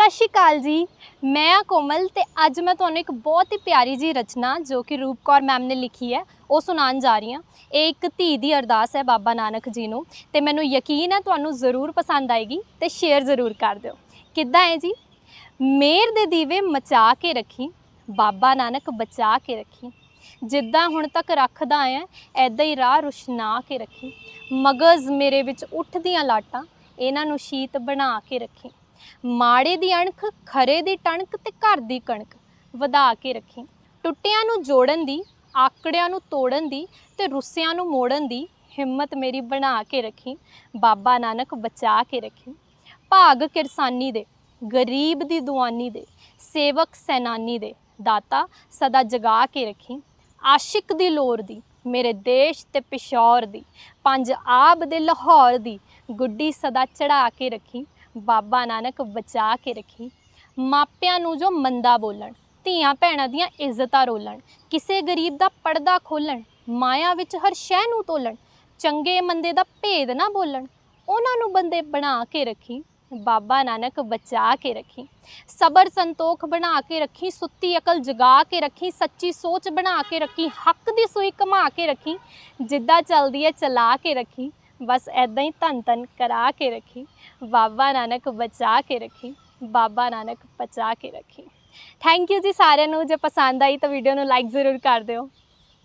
ਸਤਿ ਸ਼੍ਰੀ ਅਕਾਲ ਜੀ। ਮੈਂ ਆ ਕੋਮਲ ਤੇ ਅੱਜ ਮੈਂ ਤੁਹਾਨੂੰ ਇੱਕ ਬਹੁਤ ਹੀ ਪਿਆਰੀ ਜੀ ਰਚਨਾ ਜੋ ਕਿ ਰੂਪ ਕੌਰ ਮੈਮ ਨੇ ਲਿਖੀ ਹੈ, ਉਹ ਸੁਣਾਉਣ ਜਾ ਰਹੀ ਹਾਂ। ਇਹ ਇੱਕ ਧੀ ਦੀ ਅਰਦਾਸ ਹੈ ਬਾਬਾ ਨਾਨਕ ਜੀ ਨੂੰ ਤੇ ਮੈਨੂੰ ਯਕੀਨ ਹੈ ਤੁਹਾਨੂੰ ਜ਼ਰੂਰ ਪਸੰਦ ਆਏਗੀ ਤੇ ਸ਼ੇਅਰ ਜ਼ਰੂਰ ਕਰ ਦਿਓ। ਕਿੱਦਾਂ ਹੈ ਜੀ? ਮੇਰ ਦੇ ਦੀਵੇ ਮਚਾ ਕੇ ਰੱਖੀ, ਬਾਬਾ ਨਾਨਕ ਬਚਾ ਕੇ ਰੱਖੀ। ਜਿੱਦਾਂ ਹੁਣ ਤੱਕ ਰੱਖਦਾ ਆਇਆ ਐਦਾਂ ਹੀ ਰਾਹ ਰੁਸ਼ਨਾ ਕੇ ਰੱਖੀ। ਮਗਜ਼ ਮੇਰੇ ਵਿੱਚ ਉੱਠਦੀਆਂ ਲਾਟਾਂ, ਇਹਨਾਂ ਨੂੰ ਸ਼ੀਤ ਬਣਾ ਕੇ ਰੱਖੀ। ਮਾੜੇ ਦੀ ਅਣਖ, ਖਰੇ ਦੀ ਟਣਕ ਤੇ ਘਰ ਦੀ ਕਣਕ। ਵਧਾ ਕੇ ਰੱਖੀ। ਟੁੱਟਿਆਂ ਨੂੰ ਜੋੜਨ ਦੀ, ਆਕੜਿਆਂ ਨੂੰ ਤੋੜਨ ਦੀ ਤੇ ਰੁੱਸਿਆਂ ਨੂੰ ਮੋੜਨ ਦੀ ਹਿੰਮਤ ਮੇਰੀ ਬਣਾ ਕੇ ਰੱਖੀ। ਬਾਬਾ ਨਾਨਕ ਬਚਾ ਕੇ ਰੱਖੀ। ਭਾਗ ਕਿਰਸਾਨੀ ਦੇ, ਗਰੀਬ ਦੀ ਦੁਆਨੀ ਦੇ, ਸੇਵਕ ਸੈਨਾਨੀ ਦੇ, ਦਾਤਾ ਸਦਾ ਜਗਾ ਕੇ ਰੱਖੀ। ਆਸ਼ਿਕ ਦੀ ਲੋਰ ਦੀ, ਮੇਰੇ ਦੇਸ਼ ਤੇ ਪਿਸ਼ੌਰ ਦੀ, ਪੰਜ ਆਬ ਦੇ ਲਾਹੌਰ ਦੀ, ਗੁੱਡੀ ਸਦਾ ਚੜਾ ਕੇ ਰੱਖੀ। ਬਾਬਾ ਨਾਨਕ ਬਚਾ ਕੇ ਰੱਖੀ। ਮਾਪਿਆਂ ਨੂੰ ਜੋ ਮੰਦਾ ਬੋਲਣ, ਧੀਆਂ ਭੈਣਾਂ ਦੀਆਂ ਇੱਜ਼ਤਾਂ ਰੋਲਣ, ਕਿਸੇ ਗਰੀਬ ਦਾ ਪਰਦਾ ਖੋਲਣ, ਮਾਇਆ ਵਿੱਚ ਹਰ ਸ਼ੈ ਨੂੰ ਤੋਲਣ, ਚੰਗੇ ਮੰਦੇ ਦਾ ਭੇਦ ਨਾ ਬੋਲਣ, ਉਹਨਾਂ ਨੂੰ ਬੰਦੇ ਬਣਾ ਕੇ ਰੱਖੀ, ਬਾਬਾ ਨਾਨਕ ਬਚਾ ਕੇ ਰੱਖੀ। ਸਬਰ ਸੰਤੋਖ ਬਣਾ ਕੇ ਰੱਖੀ, ਸੁੱਤੀ ਅਕਲ ਜਗਾ ਕੇ ਰੱਖੀ, ਸੱਚੀ ਸੋਚ ਬਣਾ ਕੇ ਰੱਖੀ, ਹੱਕ ਦੀ ਸੂਈ ਕਮਾ ਕੇ ਰੱਖੀ, ਜਿੱਦਾਂ ਚੱਲਦੀ ਹੈ ਚਲਾ ਕੇ ਰੱਖੀ। ਬਸ ਐਦਾਂ ਹੀ ਧੰਨ ਧੰਨ ਕਰਾ ਕੇ ਰੱਖੀ, ਬਾਬਾ ਨਾਨਕ ਬਚਾ ਕੇ ਰੱਖੀ, ਬਾਬਾ ਨਾਨਕ ਬਚਾ ਕੇ ਰੱਖੀ। ਥੈਂਕ ਯੂ ਜੀ ਸਾਰਿਆਂ ਨੂੰ ਜੇ ਪਸੰਦ ਆਈ ਤਾਂ ਵੀਡੀਓ ਨੂੰ ਲਾਈਕ ਜ਼ਰੂਰ ਕਰ ਦਿਓ।